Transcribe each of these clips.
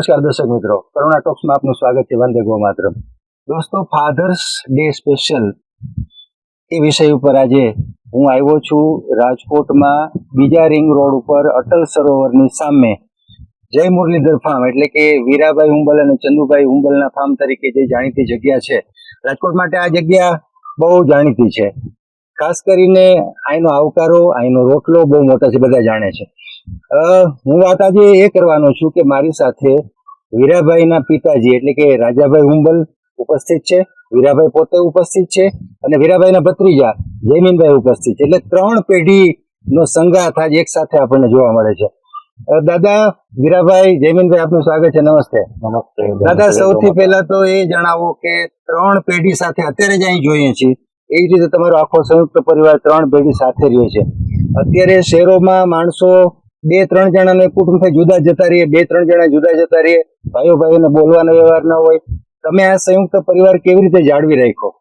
નમસ્કાર દર્શક મિત્રો. કરુણા ટોક્સમાં આપનું સ્વાગત છે વંદે ગો માત્ર. દોસ્તો ફાધર્સ ડે સ્પેશિયલ એ વિષય ઉપર આજે હું આવ્યો છું રાજકોટમાં બીજા રિંગ રોડ ઉપર અટલ સરોવરની સામે જય મુરલીધર ફાર્મ એટલે કે વીરાભાઈ હુંબલ અને ચંદુભાઈ હુંબલના ફાર્મ તરીકે જે જાણીતી જગ્યા છે. રાજકોટ માટે આ જગ્યા બહુ જાણીતી છે. ખાસ કરીને અહીંનો આવકારો અહીંનો રોટલો બહુ મોટા છે, બધા જાણે છે. હું વાત આજે એ કરવાનો છું કે મારી સાથે વીરાભાઈના પિતાજી એટલે કે રાજાભાઈ હુંબલ ઉપસ્થિત છે. વીરાભાઈ પોતે ઉપસ્થિત છે અને વીરાભાઈના ભત્રીજા જયમીનભાઈ ઉપસ્થિત છે. એટલે ત્રણ પેઢીનો સંગાથ આજ એક સાથે આપણને જોવા મળે છે. દાદા વીરાભાઈ જયમીનભાઈ આપનું સ્વાગત છે. નમસ્તે. નમસ્તે. દાદા સૌથી પહેલા તો એ જણાવો કે ત્રણ પેઢી સાથે અત્યારે જ અહીં જોઈએ છીએ. એ જ રીતે તમારો આખો સંયુક્ત પરિવાર ત્રણ પેઢી સાથે રહ્યો છે. અત્યારે શહેરોમાં માણસો બે ત્રણ જણાને કુટુંબથી જુદા જતા રહીએ બે ત્રણ જણા જુદા જતા રહીએ. ભાઈઓ ભાઈઓને બોલવાનો વ્યવહાર ન હોય. તમે આ સંયુક્ત પરિવાર કેવી રીતે જાળવી રાખ્યો?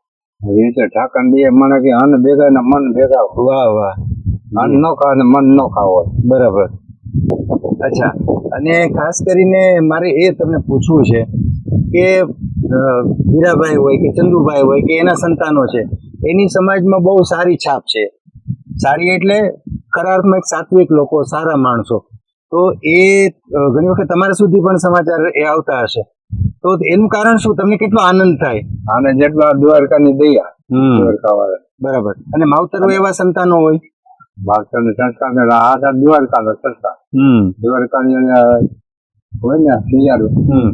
એવી રીતે ઠાકર બે મને કે અન્ન ભેગા ને મન ભેગા વાહ વાહ. અન્ન ન ખાવ ને મન ન ખાવ બરાબર. અચ્છા. અને ખાસ કરીને મારે એ તમને પૂછવું છે કે હીરાભાઈ હોય કે ચંદુભાઈ હોય કે એના સંતાનો છે એની સમાજમાં બહુ સારી છાપ છે. સારી એટલે ખરા સાત્વિક લોકો સારા માણસો. તો એ ઘણી વખત તમારા સુધી પણ સમાચાર એ આવતા હશે. તો એનું કારણ શું? તમને કેટલો આનંદ થાય? અને જેટલા દ્વારકાની દયા દ્વારકા વાળા બરાબર. અને માવતરો એવા સંતાનો હોય? ભારતની સંસ્થા દ્વારકા દ્વારકા સંસ્થા. દ્વારકાની હોય ને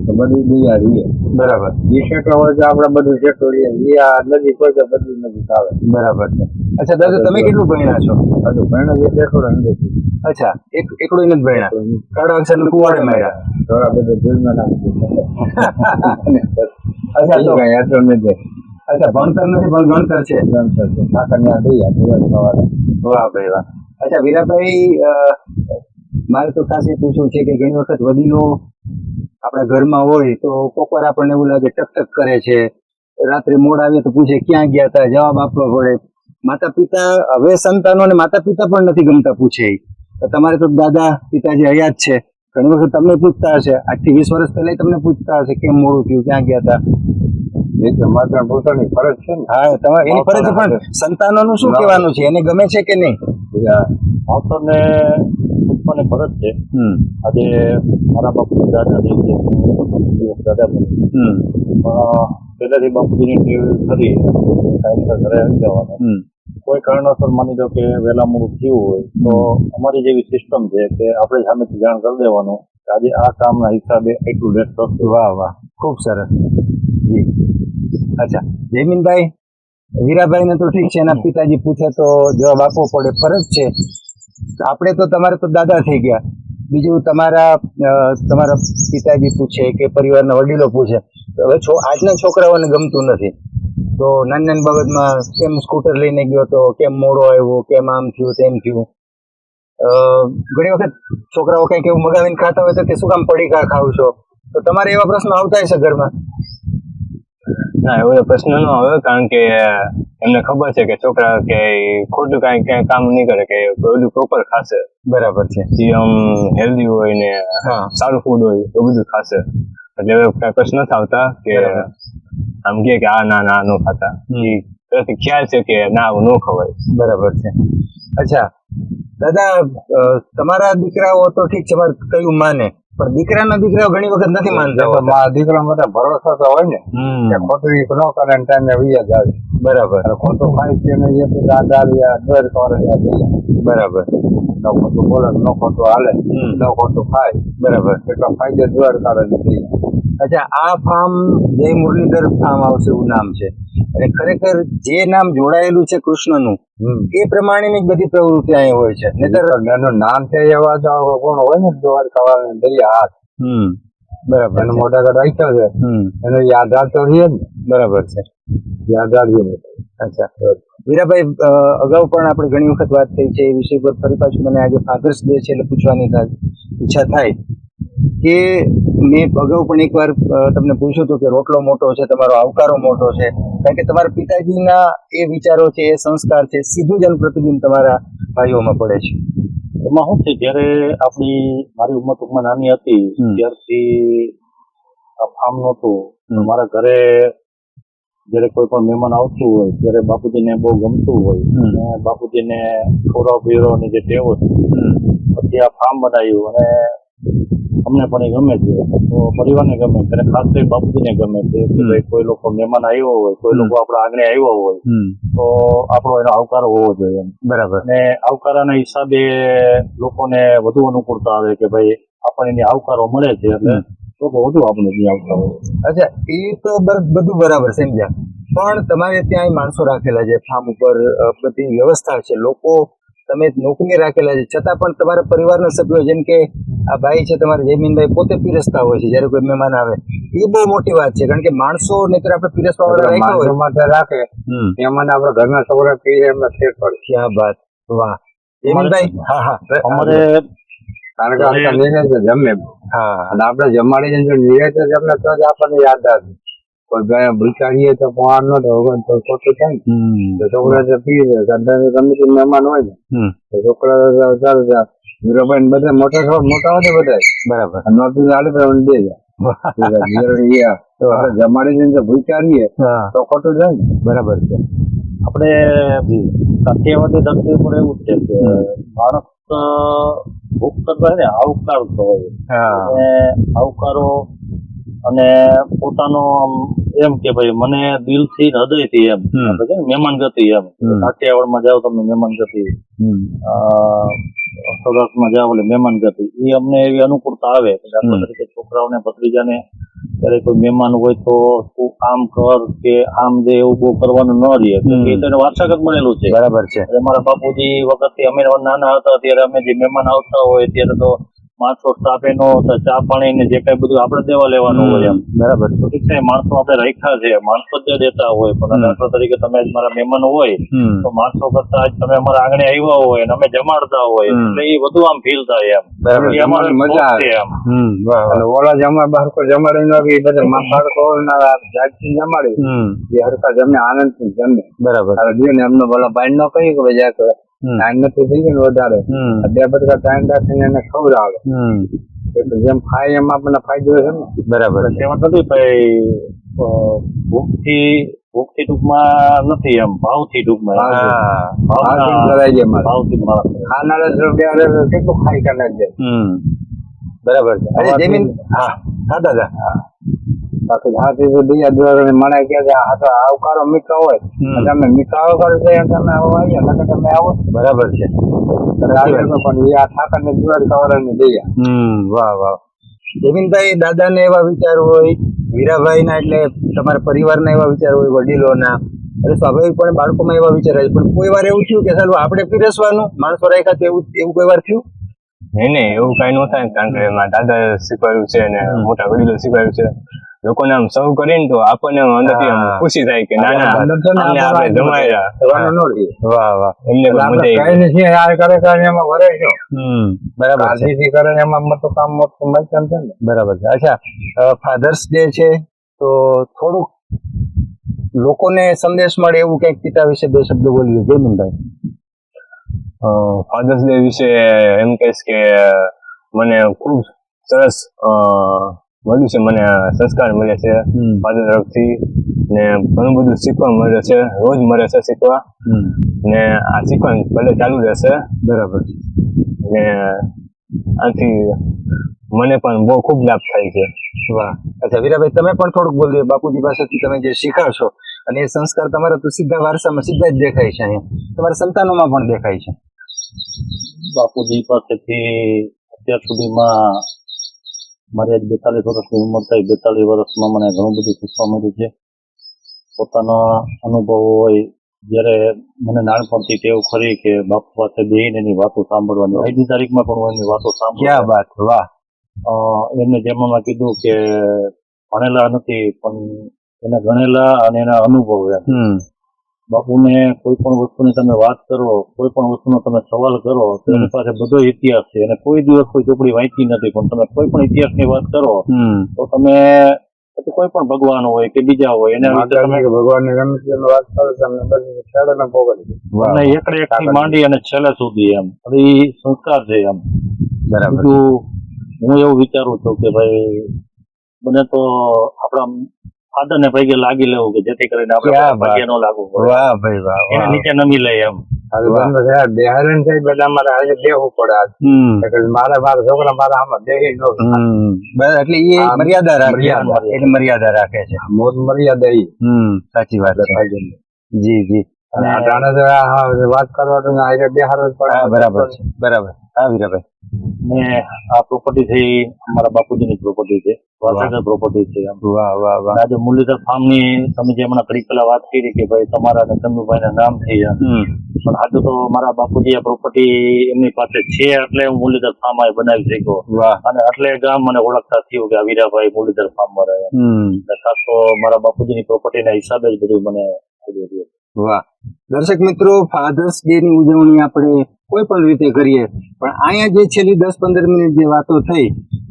તો બધું બિયારું રહીએ બરાબર. જે ક્ષેત્ર હોય છે આપણે બધું ક્ષેત્ર રહીએ એ આ નજીક હોય તો બધું નજીક આવે. બરાબર છે. અચ્છા દાદા તમે કેટલું ભણ્યા છો? હજુ ભણ્યા જે ક્ષેત્ર નથી અચ્છા એક એકડું જ ભણ્યા. કાળા અક્ષર ને કુવાડે માર્યા. થોડા બધા દિલમાં નાખી અચ્છા તો કઈ હેઠળ જાય. અચ્છા ભણતર નથી પણ ગણતર છે. ઠાકરની આ દયા આ વાળા વાહ ભાઈ વાહ. અચ્છા વીરાભાઈ મારે તો ખાસ એ પૂછવું છે કે ઘણી વખત વડીલો આપણા ઘરમાં હોય તો કોકવાર આપણને એવું લાગે ટક ટક કરે છે. રાત્રે મોડ આવે તો પૂછે ક્યાં ગયા હતા જવાબ આપવો પડે. માતા પિતા હવે સંતાનો અને માતા પિતા પણ નથી ગમતા પૂછે. તો તમારે તો દાદા પિતાજી હયાત છે. ઘણી વખત તમને પૂછતા હશે. આજથી વીસ વર્ષ પહેલા તમને પૂછતા હશે કેમ મોડું થયું ક્યાં ગયા હતા પોતાની ફરજ છે ને. હા તમારે એની ફરજ પણ સંતાનોનું શું કહેવાનું છે? એને ગમે છે કે નહીં? માવતરને પૂછવાની ફરજ છે. હમ. આજે મારા બાપુ દાદા દાદા પહેલાથી બાપુજીની ટેવ કરી ટાઈમસર ઘરે આવી જવાનું. કોઈ કારણોસર માની લો કે વહેલા મોડું થયું હોય તો અમારી જેવી સિસ્ટમ છે કે આપણે સામેથી જાણ કરી દેવાનું કે આજે આ કામના હિસાબે એટલું લેટ થશે. વાહ વાહ. ખૂબ સરસ. જી. અચ્છા. જયમીનભાઈ વીરાભાઈને તો ઠીક છે. એના પિતાજી પૂછે તો જવાબ આપવો પડે. ફરજ છે. આપણે તો તમારે તો દાદા થઈ ગયા. બીજું તમારા તમારા પિતાજી પૂછે કે પરિવારના વડીલો પૂછે. તો હવે આજના છોકરાઓને ગમતું નથી. તો નાની નાની બાબતમાં કેમ સ્કૂટર લઈને ગયો તો, કેમ મોડો આવ્યો, કેમ આમ થયું, તેમ થયું? ઘણી વખત છોકરાઓ કંઈક એવું મગાવીને ખાતા હોય તો કે શું કામ પડી કા ખાવ છો? તો તમારે એવા પ્રશ્નો આવતા હશે ઘરમાં? ના, એવો પ્રશ્ન ન આવે, કારણ કે એમને ખબર છે કે છોકરા કે ખોટું કાંઈ ક્યાંય કામ નહીં કરે કે બધું પ્રોપર ખાશે. બરાબર છે. જે આમ હેલ્ધી હોય ને સારું ફૂડ હોય એવું બધું ખાશે. એટલે પ્રશ્ન નથી આવતા કે આમ કે આ ના ના નો ખાતા. એથી ખ્યાલ છે કે ના આવું ન ખવાય. બરાબર છે. અચ્છા. દાદા તમારા દીકરાઓ તો ઠીક છે મારે કયું માને? પણ દીકરાના દીકરાઓ ઘણી વખત નથી માનતા મારા દીકરા માટે ભરોસો તો હોય ને. કે ખોટું ન કરે ને ટાઈમે વિયા જાય બરાબર. ખોટું ખોટું છે ને એ બધા દાદા દ્વારકા વાળા બરાબર. ન ખોટું બોલે ન ખોટું હાલે. ન ખોટું ખાય. બરાબર. એટલા ફાયદે ફાયદો કરે નથી અચ્છા આ ફાર્મ જય મુરલીધર ફાર્મ આવશે એવું નામ છે. અને ખરેખર જે નામ જોડાયેલું છે કૃષ્ણનું એ પ્રમાણેની જ બધી પ્રવૃત્તિ અહીં હોય છે. નહીતર એનું નામ છે એવા કોણ હોય ને વાળા દરિયા હાથ? બરાબર એનો. મોટા આગળ રાખ્યો છે. એનો યાદગાર તો રહીએ ને. બરાબર છે. યાદ રહીએ અચ્છા. વીરાભાઈ અગાઉ પણ આપણે ઘણી વખત વાત થઈ છે એ વિષય પર. ફરી પાછું મને આજે ફાધર્સ ડે છે એટલે પૂછવાની ઈચ્છા થાય. કે મેં અગાઉ પણ એકવાર તમને પૂછ્યું હતું કે રોટલો મોટો છે તમારો આવકારો મોટો છે. કારણ કે તમારા પિતાજીના એ વિચારો છે એ સંસ્કાર છે સીધું જ એનું પ્રતિબિંબ તમારા ભાઈઓમાં પડે છે. એમાં શું છે? જ્યારે આપણી મારી ઉંમર ટૂંકમાં નાની હતી. ત્યારથી આ ફાર્મ નહોતું. મારા ઘરે જ્યારે કોઈ પણ મહેમાન આવતું હોય ત્યારે બાપુજીને બહુ ગમતું હોય. અને બાપુજીને ખોરાક પીવડાવવાની જે ટેવ હતી પછી આ ફાર્મ બનાવ્યું. અને અમને પણ એ ગમે છે. તો પરિવારને ગમે છે અને ખાસ કરી બાપુજીને ગમે છે કે કોઈ લોકો મહેમાન આવ્યો હોય કોઈ લોકો આપણા આંગણે આવ્યો હોય તો આપણો એનો આવકાર હોવો જોઈએ બરાબર. અને આવકારના હિસાબે લોકોને વધુ અનુકૂળતા આવે કે ભાઈ આપણને એની આવકારો મળે છે એટલે લોકો વધુ આપણે એની આવકાર હોય અચ્છા એ તો બધું બરાબર સમજ્યા પણ તમારે ત્યાં માણસો રાખેલા છે ફાર્મ ઉપર બધી વ્યવસ્થા છે. લોકો તમે નોકરી રાખેલા છે. છતાં પણ તમારા પરિવારના સભ્યો જેમ કે આ ભાઈ છે તમારા જયમીનભાઈ પોતે પીરસતા હોય છે જ્યારે કોઈ મહેમાન આવે. એ બહુ મોટી વાત છે કારણ કે માણસો નહીતર આપણે પીરસવા વાળા રાખ્યા હોય. માટે રાખે. મહેમાન એમાં આપણે ઘરના છોકરા પીએ એમને શેર પડે ક્યાં વાત. વાહ. જયમીનભાઈ હા હા. અમારે કારણ કે આપણે જમે હા. અને આપણે જમાડી જઈને નિરાંત જમે તો જ આપણને યાદ આવે કોઈ ભૂખાડીએ તો પોહાણ ન તો તો ખોટું થાય ને. તો છોકરા તો પી જાય ગમે તે મહેમાન હોય ને તો છોકરા તો ચાલે જાય ને બધા મોટા છો મોટા હોય ને બધા બરાબર ચાલે તો એમને દે જાય તો આપણે જમાડીને જો ભૂખાડીએ તો ખોટું થાય ને. બરાબર છે. આપણે સત્યવાદી ધરતી ઉપર એવું છે કે માણસ ભૂખ કરતો હોય ને આવકારતો હોય. હા. અને આવકારો અને પોતાનો એમ કે ભાઈ મને દિલથી ને હૃદયથી એમ. મહેમાન ગતિ એમ. કાઠિયાવાડમાં જાઓ તમે મહેમાન ગતિ સૌરાષ્ટ્રમાં જાઓ એટલે મહેમાન ગતિ એ અમને એવી અનુકૂળતા આવે કે દાખલા. તરીકે છોકરાઓને ભત્રીજાને ત્યારે કોઈ મહેમાન હોય તો તું આમ કર કે આમ જે એવું બહુ કરવાનું ન રહે. એ તેને વારસાગત મળેલું છે. બરાબર છે. મારા બાપુજી વખતથી અમે નાના હતા ત્યારે અમે જે મહેમાન આવતા હોય ત્યારે તો માણસો સ્ટાફ નો તો ચા પાણી ને જે કઈ બધું આપણે દેવા લેવાનું હોય એમ. બરાબર ઠીક છે માણસો આપણે રાખ્યા છે માણસો જ દેતા હોય. પણ દાખલા તરીકે તમે મારા મહેમાન હોય તો માણસો કરતા આજ તમે અમારા આંગણે આવ્યા હોય અને અમે જમાડતા હોય એટલે એ બધું આમ ફીલ થાય એમ. બરાબર. એ મજા આવે. છે એમ. હમ વાહ વાહ. ઓલા જમા બાળકો જમાડી ના કે બધા મા બાળકો જાતથી જમાડી હમ. એ હરકા જમે આનંદથી જમે. બરાબર. જો એમને બોલો બાઈન નો કહ્યું કે ભાઈ જા ટાઈમ નથી થઈ ગયો વધારે. બે બધા ટાઈમ રાખીને એને ખવડાવે આવે. એટલે જેમ ખાય એમ આપણને ફાયદો છે ને. બરાબર એમાં તેમાં નથી ભાઈ થી ભૂખથી ભૂખથી ટૂંકમાં નથી એમ ભાવથી ટૂંકમાં હા. હા ભાવથી ખાનારા કેટલું ખાઈ કરે છે બરાબર છે. હા. હા દાદા. બાકી હાથી તો બીજા મને કે આ તો આવકારો મીઠો હોય. તમે મીઠા આવકારો છે તમે આવો આવીએ નકર તમે આવો. બરાબર છે. પણ એ આ ઠાકર ને દિવસ ખવડાવીને દઈએ વાહ વાહ. જમીનભાઈ દાદાને એવા વિચાર હોય વીરાભાઈના એટલે તમારા પરિવારના એવા વિચાર હોય વડીલોના. એટલે બાળકો બાળકોમાં એવા વિચાર હોય પણ કોઈ વાર એવું થયું કે ચાલો આપણે પીરસવાનું માણસો રાખ્યા એવું એવું કોઈ વાર થયું? નહીં નહીં એવું કઈ ન થાય કારણ કે દાદા શીખવાડ્યું છે અને મોટા વડીલો શીખવાડ્યું છે. લોકોને આમ સૌ કરીને તો આપણને અંદરથી આમ ખુશી થાય કે ના ના અંદર છે ને આમને આપણે રહે વાહ વાહ. એમને મજા આવી નથી આ કરે કરે એમાં વરે છો. બરાબર આરસીસી કરે એમાં મતો કામ મત મળતું છે ને. બરાબર છે. અચ્છા ફાધર્સ ડે છે તો થોડુંક લોકોને સંદેશ મળે એવું કંઈક પિતા વિશે બે શબ્દો બોલીએ. જયમીનભાઈ ફાધર્સ ડે વિશે એમ કહીશ કે મને ખૂબ સરસ મળ્યું છે. મને સંસ્કાર મળે છે. ફાધર તરફથી ને ઘણું બધું શીખવા મળે છે. રોજ મળે છે શીખવા. ને આ શીખવાનું ભલે ચાલુ રહેશે. બરાબર. ને આથી મને પણ બહુ ખૂબ લાભ થાય છે. વાહ. અચ્છા વીરાભાઈ તમે પણ થોડુંક બોલ્યો બાપુજી પાસેથી તમે જે શીખાશો અને એ સંસ્કાર તમારા તો સીધા વારસામાં સીધા જ દેખાય છે અહીંયા. તમારા સંતાનોમાં પણ દેખાય છે. બાપુજી પાસેથી અત્યાર સુધીમાં મારી આજ બેતાલીસ વર્ષની ઉંમર થઈ બેતાલીસ વર્ષમાં મને ઘણું બધું શીખવા મળ્યું છે. પોતાનો અનુભવ હોય જ્યારે મને નાનપણથી ટેવ ખરી કે બાપુ પાસે બેહીને એની વાતો સાંભળવાની આજની તારીખમાં પણ હું એની વાતો સાંભળ્યા ક્યાં વાહ. એમને જેમાં કીધું કે ભણેલા નથી પણ એને ગણેલા અને એના અનુભવ એમ. બાપુને કોઈ પણ વસ્તુની તમે વાત કરો કોઈ પણ વસ્તુનો તમે સવાલ કરો તો એની પાસે બધો ઇતિહાસ છે. અને કોઈ દિવસ કોઈ ચોપડી વાંચી નથી પણ તમે કોઈ પણ ઇતિહાસની વાત કરો તો તમે કોઈ પણ ભગવાન હોય કે બીજા હોય એને વાત કરો તમને એકડે એક થી માંડી અને છેલ્લે સુધી એમ. ઈ સંસ્કાર છે એમ. બરાબર. હું એવું વિચારું છું કે ભાઈ બને તો આપણા ફાધર ને પૈકી લાગી લેવું કે જેથી કરીને આપણે ક્યાં પગે લાગવું પડે વાહ ભાઈ વાહ એને નીચે નમી લે એમ. બિહારણ બધા મારે આજે દેવું પડે આજ. હમ. એટલે મારે મારા છોકરા મારા આમાં દેહી નો એટલે એ મર્યાદા રાખે. એટલે મર્યાદા રાખે છે. મોત મર્યાદા એ. હમ. સાચી વાત છે. જી જી. વાત કરવા તો આજે બિહાર જ પડે. હા બરાબર છે. બરાબર. હા વીરાભાઈ. ને આ પ્રોપર્ટી છે ઈ અમારા બાપુજીની પ્રોપર્ટી છે. વારસાગત પ્રોપર્ટી છે વાહ વાહ વાહ. આજે મુરલીધર ફાર્મની તમે જે હમણાં ઘડી પેલા વાત કરી કે ભાઈ તમારા અને ચંદુભાઈ ના નામ થઈ પણ આજે તો મારા બાપુજી આ પ્રોપર્ટી એમની પાસે છે એટલે હું મુરલીધર ફાર્મ આ બનાવી શક્યો. અને એટલે ગામ મને ઓળખતા થયું કે આ વીરાભાઈ મુરલીધર ફાર્મમાં રહે ખાસ તો મારા બાપુજીની પ્રોપર્ટી ના હિસાબે જ બધું મને વાહ. દર્શક મિત્રો ફાધર્સ ડે ની ઉજવણી આપણે કોઈ પણ રીતે કરીએ. પણ અહીંયા જે છેલ્લી દસ પંદર મિનિટ જે વાતો થઈ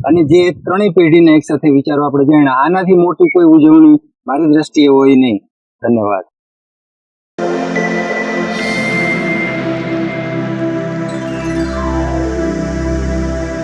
અને જે ત્રણેય પેઢીને એકસાથે વિચારો આપણે જાણ્યા, આનાથી મોટી કોઈ ઉજવણી મારી દ્રષ્ટિએ હોય નહીં. ધન્યવાદ.